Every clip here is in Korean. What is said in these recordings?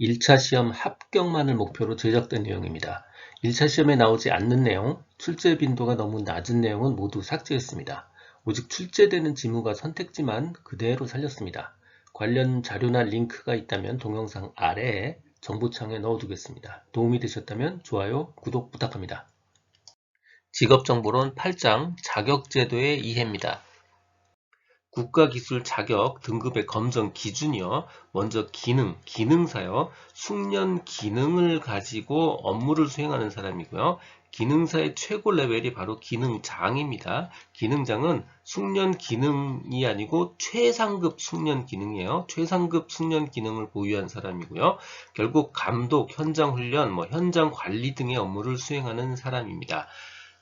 1차 시험 합격만을 목표로 제작된 내용입니다. 1차 시험에 나오지 않는 내용, 출제 빈도가 너무 낮은 내용은 모두 삭제했습니다. 오직 출제되는 지문과 선택지만 그대로 살렸습니다. 관련 자료나 링크가 있다면 동영상 아래에 정보창에 넣어두겠습니다. 도움이 되셨다면 좋아요, 구독 부탁합니다. 직업정보론 8장 자격제도의 이해입니다. 국가기술 자격 등급의 검정 기준이요. 먼저 기능, 기능사요. 숙련 기능을 가지고 업무를 수행하는 사람이고요. 기능사의 최고 레벨이 바로 기능장입니다. 기능장은 숙련 기능이 아니고 최상급 숙련 기능이에요. 최상급 숙련 기능을 보유한 사람이고요. 결국 감독, 현장 훈련, 뭐 현장 관리 등의 업무를 수행하는 사람입니다.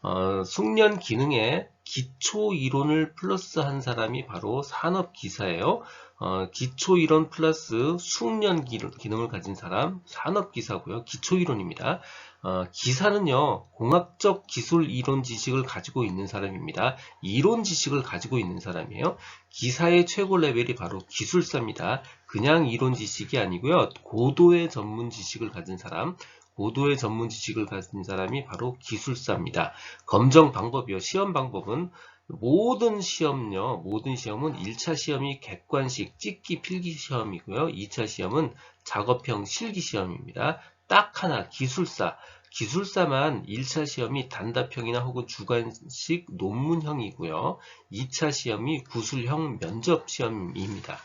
어, 숙련 기능에 기초 이론을 플러스한 사람이 바로 산업 기사예요. 어, 기초 이론 플러스 숙련 기능을 가진 사람 산업 기사고요. 기초 이론입니다. 어, 기사는요 공학적 기술 이론 지식을 가지고 있는 사람입니다. 이론 지식을 가지고 있는 사람이에요. 기사의 최고 레벨이 바로 기술사입니다. 그냥 이론 지식이 아니고요 고도의 전문 지식을 가진 사람 고도의 전문 지식을 가진 사람이 바로 기술사입니다. 검정 방법이요. 시험 방법은 모든 시험요. 모든 시험은 1차 시험이 객관식 찍기 필기 시험이고요. 2차 시험은 작업형 실기 시험입니다. 딱 하나 기술사. 기술사만 1차 시험이 단답형이나 혹은 주관식 논문형이고요. 2차 시험이 구술형 면접 시험입니다.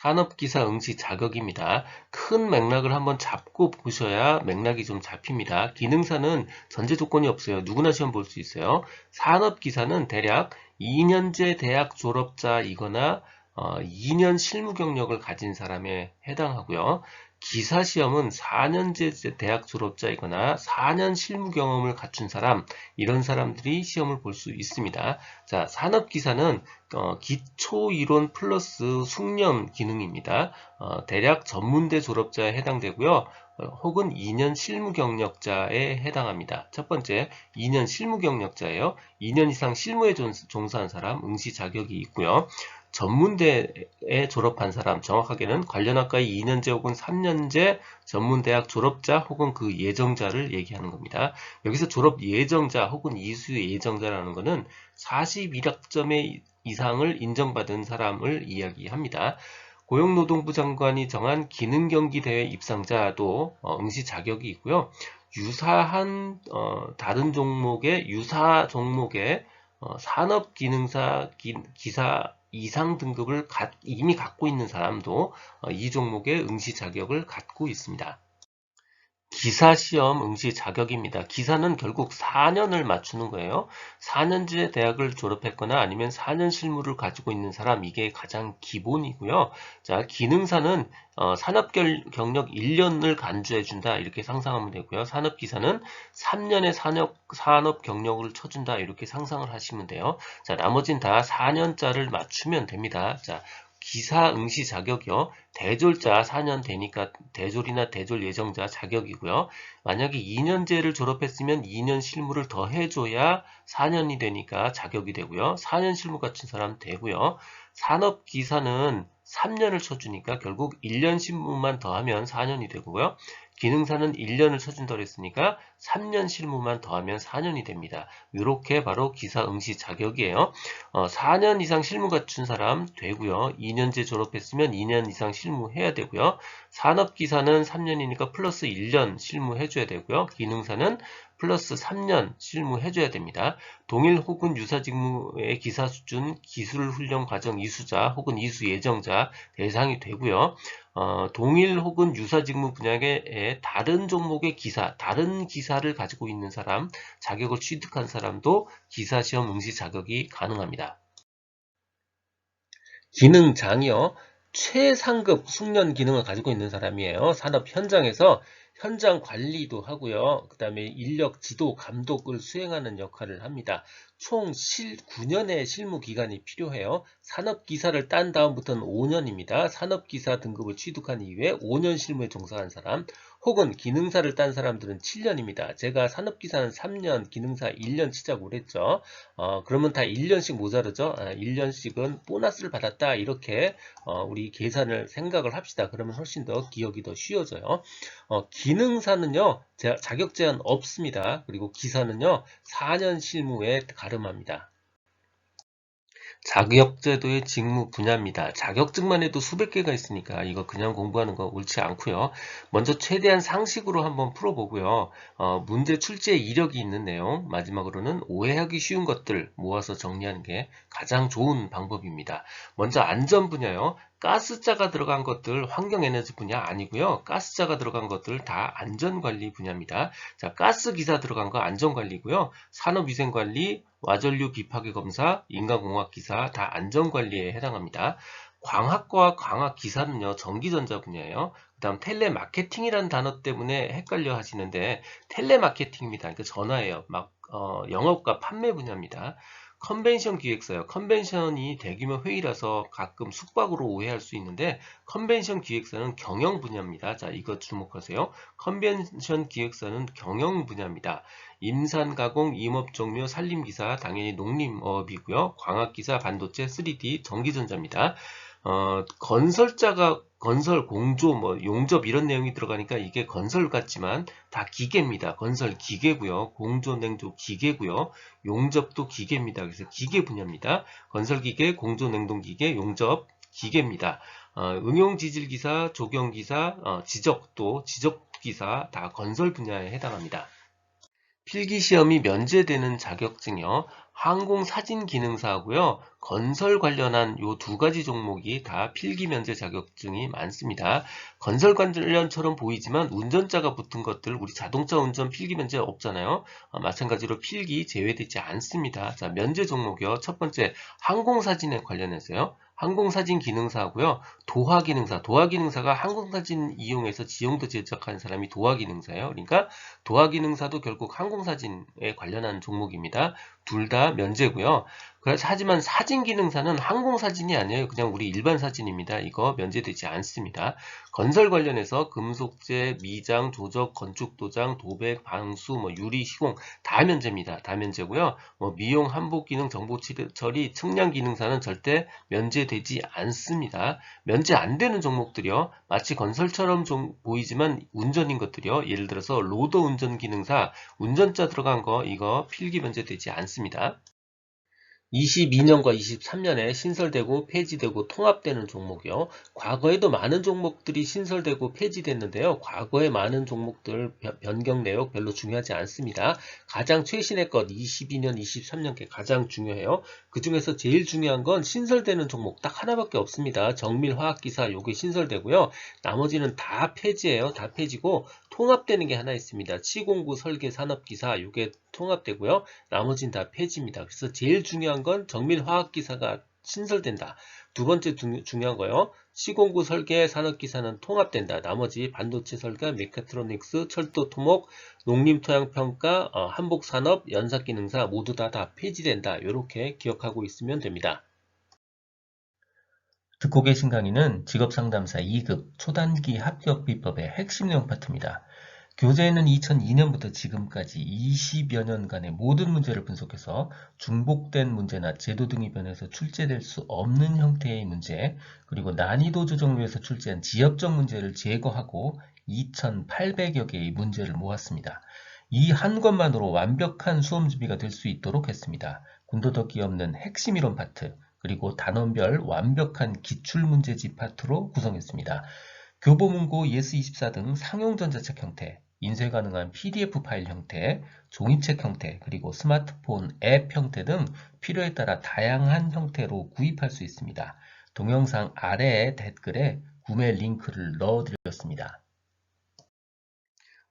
산업기사 응시 자격입니다. 큰 맥락을 한번 잡고 보셔야 맥락이 좀 잡힙니다. 기능사는 전제 조건이 없어요. 누구나 시험 볼 수 있어요. 산업기사는 대략 2년제 대학 졸업자이거나 어, 2년 실무 경력을 가진 사람에 해당하고요. 기사 시험은 4년제 대학 졸업자이거나 4년 실무 경험을 갖춘 사람 이런 사람들이 시험을 볼 수 있습니다. 자, 산업기사는 어, 기초 이론 플러스 숙련 기능입니다. 어, 대략 전문대 졸업자에 해당되고요. 어, 혹은 2년 실무 경력자에 해당합니다. 첫 번째, 2년 실무 경력자예요. 2년 이상 실무에 종사한 사람 응시 자격이 있고요. 전문대에 졸업한 사람, 정확하게는 관련 학과의 2년제 혹은 3년제 전문대학 졸업자 혹은 그 예정자를 얘기하는 겁니다. 여기서 졸업 예정자 혹은 이수 예정자라는 것은 41학점의 이상을 인정받은 사람을 이야기합니다. 고용노동부 장관이 정한 기능경기대회 입상자도 어, 응시 자격이 있고요. 유사한 어, 다른 종목의 유사 종목의 어, 산업기능사 기, 사 이상 등급을 이미 갖고 있는 사람도 어, 이 종목의 응시 자격을 갖고 있습니다. 기사 시험 응시 자격입니다. 기사는 결국 4년을 맞추는 거예요. 4년제 대학을 졸업했거나 아니면 4년 실무를 가지고 있는 사람 이게 가장 기본이고요. 자, 기능사는 어, 산업 경력 1년을 간주해 준다 이렇게 상상하면 되고요. 산업 기사는 3년의 산업 산업 경력을 쳐준다 이렇게 상상을 하시면 돼요. 자, 나머진 다 4년짜를 맞추면 됩니다. 자, 기사 응시 자격이요. 대졸자 4년 되니까 대졸이나 대졸 예정자 자격이고요. 만약에 2년제를 졸업했으면 2년 실무를 더 해줘야 4년이 되니까 자격이 되고요. 4년 실무 갖춘 사람 되고요. 산업기사는 3년을 쳐주니까 결국 1년 실무만 더하면 4년이 되고요. 기능사는 1년을 쳐준다고 했으니까 3년 실무만 더하면 4년이 됩니다. 이렇게 바로 기사 응시 자격이에요. 어, 4년 이상 실무 갖춘 사람 되고요. 2년제 졸업했으면 2년 이상 실무해야 되고요. 산업기사는 3년이니까 플러스 1년 실무해줘야 되고요. 기능사는 플러스 3년 실무해줘야 됩니다. 동일 혹은 유사 직무의 기사 수준, 기술 훈련 과정 이수자 혹은 이수 예정자 대상이 되고요. 어, 동일 혹은 유사 직무 분야의 다른 종목의 기사, 다른 기사를 가지고 있는 사람, 자격을 취득한 사람도 기사 시험 응시 자격이 가능합니다. 기능장이요. 최상급 숙련 기능을 가지고 있는 사람이에요. 산업 현장에서 현장 관리도 하고요. 그 다음에 인력 지도 감독을 수행하는 역할을 합니다. 총 실, 9년의 실무 기간이 필요해요. 산업기사를 딴 다음부터는 5년입니다. 산업기사 등급을 취득한 이후에 5년 실무에 종사한 사람, 혹은 기능사를 딴 사람들은 7년입니다. 제가 산업기사는 3년, 기능사 1년 치자고 그랬죠. 어, 그러면 다 1년씩 모자르죠. 아, 1년씩은 보너스를 받았다. 이렇게 어, 우리 계산을 생각을 합시다. 그러면 훨씬 더 기억이 더 쉬워져요. 어, 기능사는요. 자- 자격 제한 없습니다. 그리고 기사는요. 4년 실무에 가 름합니다. 자격제도의 직무 분야입니다. 자격증만 해도 수백 개가 있으니까 이거 그냥 공부하는 거 옳지 않고요. 먼저 최대한 상식으로 한번 풀어보고요. 어, 문제 출제 이력이 있는 내용, 마지막으로는 오해하기 쉬운 것들 모아서 정리하는 게 가장 좋은 방법입니다. 먼저 안전 분야요. 가스자가 들어간 것들 환경에너지 분야 아니고요. 가스자가 들어간 것들 다 안전관리 분야입니다. 자, 가스 기사 들어간 거 안전관리고요. 산업위생관리, 와전류 비파괴 검사, 인간공학 기사 다 안전관리에 해당합니다. 광학과 광학 기사는요, 전기전자 분야예요. 그 다음 텔레마케팅이라는 단어 때문에 헷갈려 하시는데, 텔레마케팅입니다. 그러니까 전화예요. 막, 어, 영업과 판매 분야입니다. 컨벤션 기획사요. 컨벤션이 대규모 회의라서 가끔 숙박으로 오해할 수 있는데, 컨벤션 기획사는 경영 분야입니다. 자, 이거 주목하세요. 컨벤션 기획사는 경영 분야입니다. 임산 가공, 임업 종료, 산림 기사 당연히 농림업이고요. 광학 기사, 반도체, 3D, 전기전자입니다. 어, 건설자가 건설, 공조, 뭐 용접 이런 내용이 들어가니까 이게 건설 같지만 다 기계입니다. 건설 기계고요. 공조, 냉조 기계고요. 용접도 기계입니다. 그래서 기계 분야입니다. 건설 기계, 공조, 냉동 기계, 용접 기계입니다. 어, 응용 지질 기사, 조경 기사, 어, 지적 도 지적 기사 다 건설 분야에 해당합니다. 필기 시험이 면제되는 자격증이요. 항공사진 기능사하고요. 건설 관련한 요 두 가지 종목이 다 필기 면제 자격증이 많습니다. 건설 관련처럼 보이지만 운전자가 붙은 것들 우리 자동차 운전 필기 면제 없잖아요. 어, 마찬가지로 필기 제외되지 않습니다. 자, 면제 종목이요. 첫 번째 항공사진에 관련해서요. 항공사진 기능사하고요. 도화 기능사. 도화 기능사가 항공사진 이용해서 지형도 제작하는 사람이 도화 기능사예요. 그러니까 도화 기능사도 결국 항공사진에 관련한 종목입니다. 둘 다 면제고요. 그래서 하지만 사진 기능사는 항공 사진이 아니에요. 그냥 우리 일반 사진입니다. 이거 면제되지 않습니다. 건설 관련해서 금속재, 미장, 조적, 건축 도장, 도백, 방수, 뭐 유리, 시공 다 면제입니다. 다 면제고요. 뭐 미용, 한복 기능, 정보 처리, 측량 기능사는 절대 면제되지 않습니다. 면제 안 되는 종목들이요. 마치 건설처럼 좀 보이지만 운전인 것들이요. 예를 들어서 로더 운전 기능사, 운전자 들어간 거 이거 필기 면제되지 않습니다. 22년과 23년에 신설되고 폐지되고 통합되는 종목이요. 과거에도 많은 종목들이 신설되고 폐지됐는데요. 과거에 많은 종목들 변경 내역 별로 중요하지 않습니다. 가장 최신의 것 22년, 23년 게 가장 중요해요. 그 중에서 제일 중요한 건 신설되는 종목 딱 하나밖에 없습니다. 정밀화학기사 요게 신설되고요. 나머지는 다 폐지예요. 다 폐지고 통합되는 게 하나 있습니다. 치공구 설계 산업기사 요게 통합되고요. 나머지는 다 폐지입니다. 그래서 제일 중요한 건 정밀화학기사가 신설된다. 두 번째 중, 요한 거요. 시공구 설계 산업기사는 통합된다. 나머지 반도체 설계, 메카트로닉스, 철도 토목, 농림토양평가, 어, 한복산업, 연사기능사 모두 다 다 폐지된다. 이렇게 기억하고 있으면 됩니다. 듣고 계신 강의는 직업상담사 2급 초단기 합격 비법의 핵심 내용 파트입니다. 교재에는 2002년부터 지금까지 20여 년간의 모든 문제를 분석해서 중복된 문제나 제도 등이 변해서 출제될 수 없는 형태의 문제, 그리고 난이도 조정료에서 출제한 지역적 문제를 제거하고 2,800여 개의 문제를 모았습니다. 이한 것만으로 완벽한 수험 준비가 될 수 있도록 했습니다. 군더더기 없는 핵심 이론 파트, 그리고 단원별 완벽한 기출문제집 파트로 구성했습니다. 교보문고 예스24 등 상용 전자책 형태, 인쇄 가능한 PDF 파일 형태, 종이책 형태, 그리고 스마트폰 앱 형태 등 필요에 따라 다양한 형태로 구입할 수 있습니다. 동영상 아래의 댓글에 구매 링크를 넣어드렸습니다.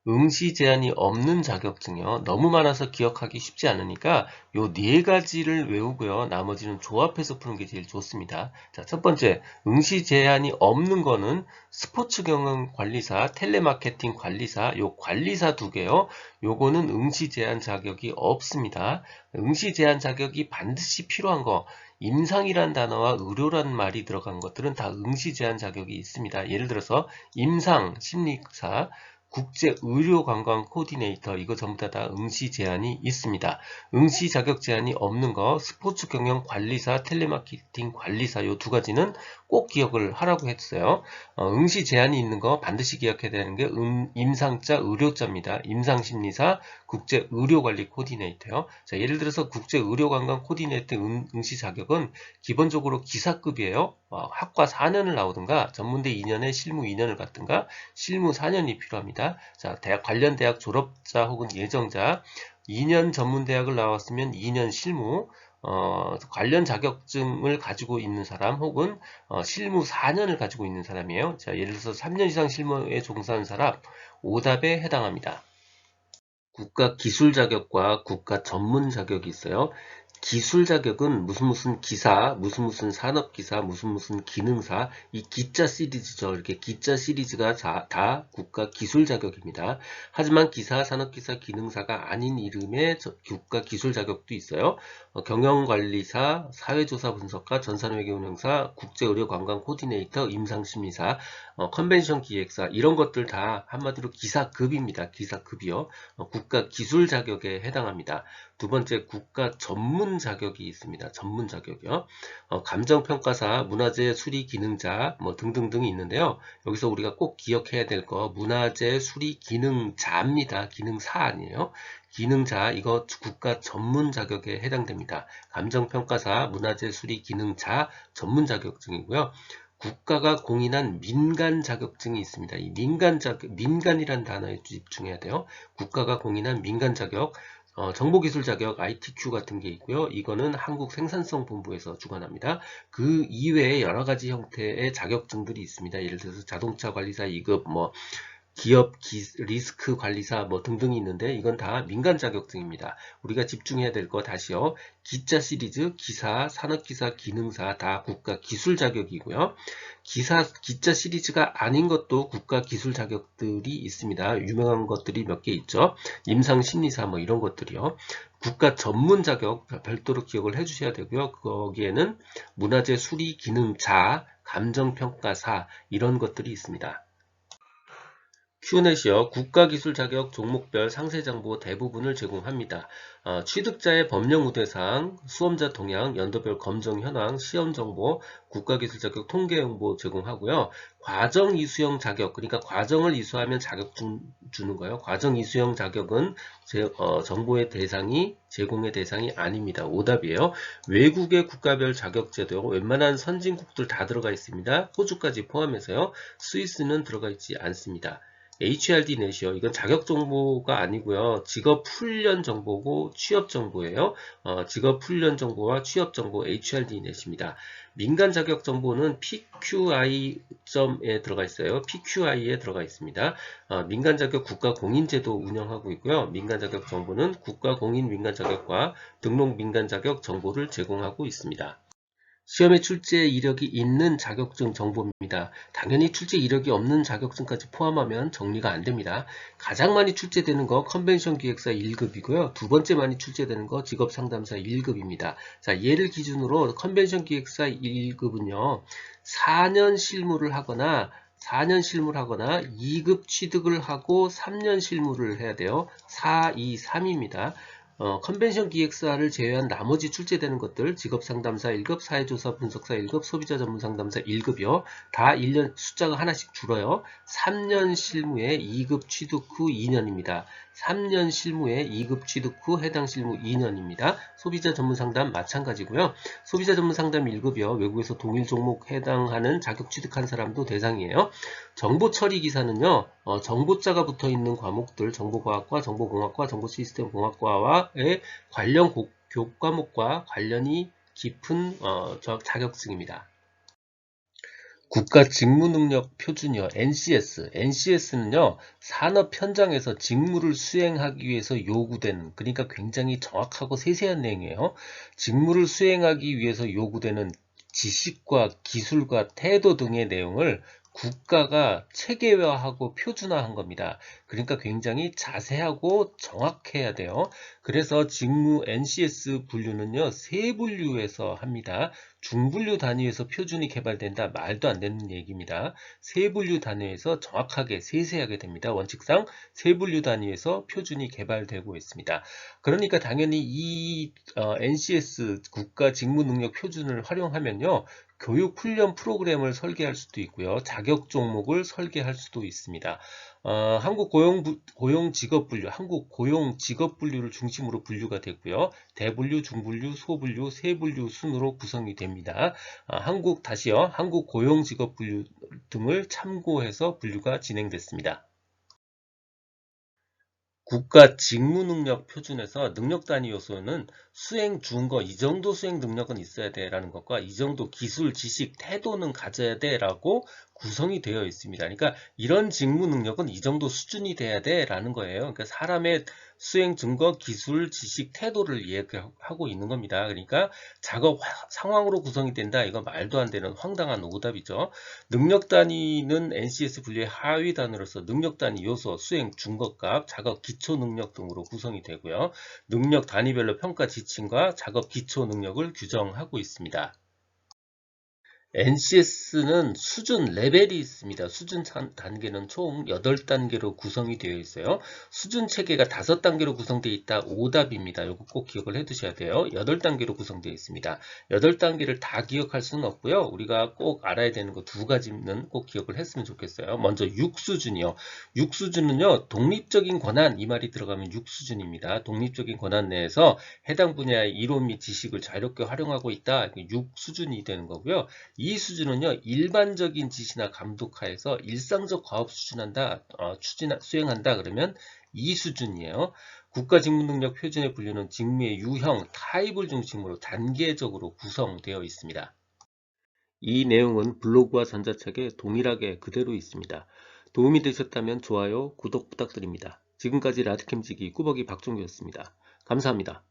응시 제한이 없는 자격증이요. 너무 많아서 기억하기 쉽지 않으니까 요 네 가지를 외우고요. 나머지는 조합해서 푸는 게 제일 좋습니다. 자, 첫 번째, 응시 제한이 없는 거는 스포츠 경영 관리사, 텔레마케팅 관리사, 요 관리사 두 개요. 요거는 응시 제한 자격이 없습니다. 응시 제한 자격이 반드시 필요한 거, 임상이란 단어와 의료란 말이 들어간 것들은 다 응시 제한 자격이 있습니다. 예를 들어서 임상, 심리사, 국제 의료 관광 코디네이터 이거 전부 다, 다 응시 제한이 있습니다. 응시 자격 제한이 없는 거 스포츠 경영 관리사, 텔레마케팅 관리사 요 두 가지는 꼭 기억을 하라고 했어요. 어, 응시 제한이 있는 거 반드시 기억해야 되는 게 음, 임상자 의료자입니다. 임상심리사, 국제의료관리 코디네이터요. 자, 예를 들어서 국제의료관광 코디네이터 응, 시 자격은 기본적으로 기사급이에요. 어, 학과 4년을 나오든가 전문대 2년에 실무 2년을 받든가 실무 4년이 필요합니다. 자, 대학 관련 대학 졸업자 혹은 예정자 2년 전문대학을 나왔으면 2년 실무 어, 관련 자격증을 가지고 있는 사람 혹은 어, 실무 4년을 가지고 있는 사람이에요. 자, 예를 들어서 3년 이상 실무에 종사한 사람 오답에 해당합니다. 국가 기술 자격과 국가 전문 자격이 있어요. 기술 자격은 무슨 무슨 기사, 무슨 무슨 산업 기사, 무슨 무슨 기능사, 이 기자 시리즈죠. 이렇게 기자 시리즈가 다 국가 기술 자격입니다. 하지만 기사, 산업 기사, 기능사가 아닌 이름의 국가 기술 자격도 있어요. 어, 경영관리사, 사회조사 분석가, 전산회계 운영사, 국제의료관광 코디네이터, 임상심리사, 어, 컨벤션 기획사 이런 것들 다 한마디로 기사급입니다. 기사급이요. 어, 국가 기술 자격에 해당합니다. 두 번째 국가 전문 자격이 있습니다. 전문 자격이요. 어, 감정평가사, 문화재 수리 기능자 뭐 등등등이 있는데요. 여기서 우리가 꼭 기억해야 될 거 문화재 수리 기능자입니다. 기능사 아니에요. 기능자 이거 국가 전문 자격에 해당됩니다. 감정평가사, 문화재 수리 기능자 전문 자격증이고요. 국가가 공인한 민간 자격증이 있습니다. 이 민간 자격, 민간이란 단어에 집중해야 돼요. 국가가 공인한 민간 자격, 어, 정보기술 자격 ITQ 같은 게 있고요. 이거는 한국생산성본부에서 주관합니다. 그 이외에 여러 가지 형태의 자격증들이 있습니다. 예를 들어서 자동차 관리사 2급, 뭐 기업 기, 리스크 관리사 뭐 등등이 있는데 이건 다 민간 자격증입니다. 우리가 집중해야 될 거 다시요. 기자 시리즈, 기사, 산업기사, 기능사 다 국가 기술 자격이고요. 기사, 기자 시리즈가 아닌 것도 국가 기술 자격들이 있습니다. 유명한 것들이 몇 개 있죠. 임상 심리사 뭐 이런 것들이요. 국가 전문 자격 별도로 기억을 해 주셔야 되고요. 거기에는 문화재 수리 기능자, 감정평가사 이런 것들이 있습니다. 큐넷이요. 국가기술 자격 종목별 상세 정보 대부분을 제공합니다. 어, 취득자의 법령 우대사항, 수험자 동향, 연도별 검정 현황, 시험 정보, 국가기술 자격 통계 정보 제공하고요. 과정 이수형 자격, 그러니까 과정을 이수하면 자격 주, 는 거예요. 과정 이수형 자격은 제, 어, 정보의 대상이 제공의 대상이 아닙니다. 오답이에요. 외국의 국가별 자격제도 웬만한 선진국들 다 들어가 있습니다. 호주까지 포함해서요. 스위스는 들어가 있지 않습니다. HRD 넷이요. 이건 자격 정보가 아니고요. 직업 훈련 정보고 취업 정보예요. 어, 직업 훈련 정보와 취업 정보 HRD 넷입니다. 민간 자격 정보는 PQI.에 들어가 있어요. PQI에 들어가 있습니다. 어, 민간 자격 국가 공인 제도 운영하고 있고요. 민간 자격 정보는 국가 공인 민간 자격과 등록 민간 자격 정보를 제공하고 있습니다. 시험에 출제 이력이 있는 자격증 정보입니다. 당연히 출제 이력이 없는 자격증까지 포함하면 정리가 안 됩니다. 가장 많이 출제되는 거 컨벤션 기획사 1급이고요. 두 번째 많이 출제되는 거 직업 상담사 1급입니다. 자, 예를 기준으로 컨벤션 기획사 1급은요. 4년 실무를 하거나 4년 실무를 하거나 2급 취득을 하고 3년 실무를 해야 돼요. 4, 2, 3입니다. 어, 컨벤션 기획사를 제외한 나머지 출제되는 것들 직업상담사 1급, 사회조사 분석사 1급, 소비자 전문상담사 1급이요. 다 1년 숫자가 하나씩 줄어요. 3년 실무에 2급 취득 후 2년입니다. 3년 실무에 2급 취득 후 해당 실무 2년입니다. 소비자 전문 상담 마찬가지고요. 소비자 전문 상담 1급이요. 외국에서 동일 종목 해당하는 자격 취득한 사람도 대상이에요. 정보 처리 기사는요. 어, 정보자가 붙어 있는 과목들 정보과학과 정보공학과 정보시스템공학과와의 관련 고, 교과목과 관련이 깊은 어, 자격증입니다. 국가 직무능력 표준이요. NCS. NCS는요, 산업 현장에서 직무를 수행하기 위해서 요구되는, 그러니까 굉장히 정확하고 세세한 내용이에요. 직무를 수행하기 위해서 요구되는 지식과 기술과 태도 등의 내용을 국가가 체계화하고 표준화한 겁니다. 그러니까 굉장히 자세하고 정확해야 돼요. 그래서 직무 NCS 분류는요, 세 분류에서 합니다. 중분류 단위에서 표준이 개발된다. 말도 안 되는 얘기입니다. 세 분류 단위에서 정확하게 세세하게 됩니다. 원칙상 세 분류 단위에서 표준이 개발되고 있습니다. 그러니까 당연히 이 어, NCS 국가 직무 능력 표준을 활용하면요. 교육 훈련 프로그램을 설계할 수도 있고요. 자격 종목을 설계할 수도 있습니다. 어, 한국 고용, 고용 직업 분류, 한국 고용 직업 분류를 중심으로 분류가 됐고요. 대분류, 중분류, 소분류, 세분류 순으로 구성이 됩니다. 어, 한국 다시요. 한국 고용 직업 분류 등을 참고해서 분류가 진행됐습니다. 국가 직무 능력 표준에서 능력 단위 요소는 수행 준거 이 정도 수행 능력은 있어야 돼라는 것과 이 정도 기술, 지식, 태도는 가져야 돼라고 구성이 되어 있습니다. 그러니까 이런 직무 능력은 이 정도 수준이 돼야 돼 라는 거예요. 그러니까 사람의 수행 증거, 기술, 지식, 태도를 이야기하고 있는 겁니다. 그러니까 작업 상황으로 구성이 된다. 이거 말도 안 되는 황당한 오답이죠. 능력 단위는 NCS 분류의 하위 단위로서 능력 단위 요소, 수행 증거값, 작업 기초 능력 등으로 구성이 되고요. 능력 단위별로 평가 지침과 작업 기초 능력을 규정하고 있습니다. NCS는 수준 레벨이 있습니다. 수준 단계는 총 8단계로 구성이 되어 있어요. 수준 체계가 5단계로 구성되어 있다. 오답입니다. 이거 꼭 기억을 해 두셔야 돼요. 8단계로 구성되어 있습니다. 8단계를 다 기억할 수는 없고요. 우리가 꼭 알아야 되는 거 두 가지는 꼭 기억을 했으면 좋겠어요. 먼저 6수준이요. 6수준은요. 독립적인 권한 이 말이 들어가면 6수준입니다. 독립적인 권한 내에서 해당 분야의 이론 및 지식을 자유롭게 활용하고 있다. 6수준이 되는 거고요. 이 수준은요 일반적인 지시나 감독하에서 일상적 과업 수준한다 어, 추진 수행한다 그러면 이 수준이에요. 국가 직무능력 표준에 분류는 직무의 유형 타입을 중심으로 단계적으로 구성되어 있습니다. 이 내용은 블로그와 전자책에 동일하게 그대로 있습니다. 도움이 되셨다면 좋아요 구독 부탁드립니다. 지금까지 라드캠지기 꾸벅이 박종규였습니다. 감사합니다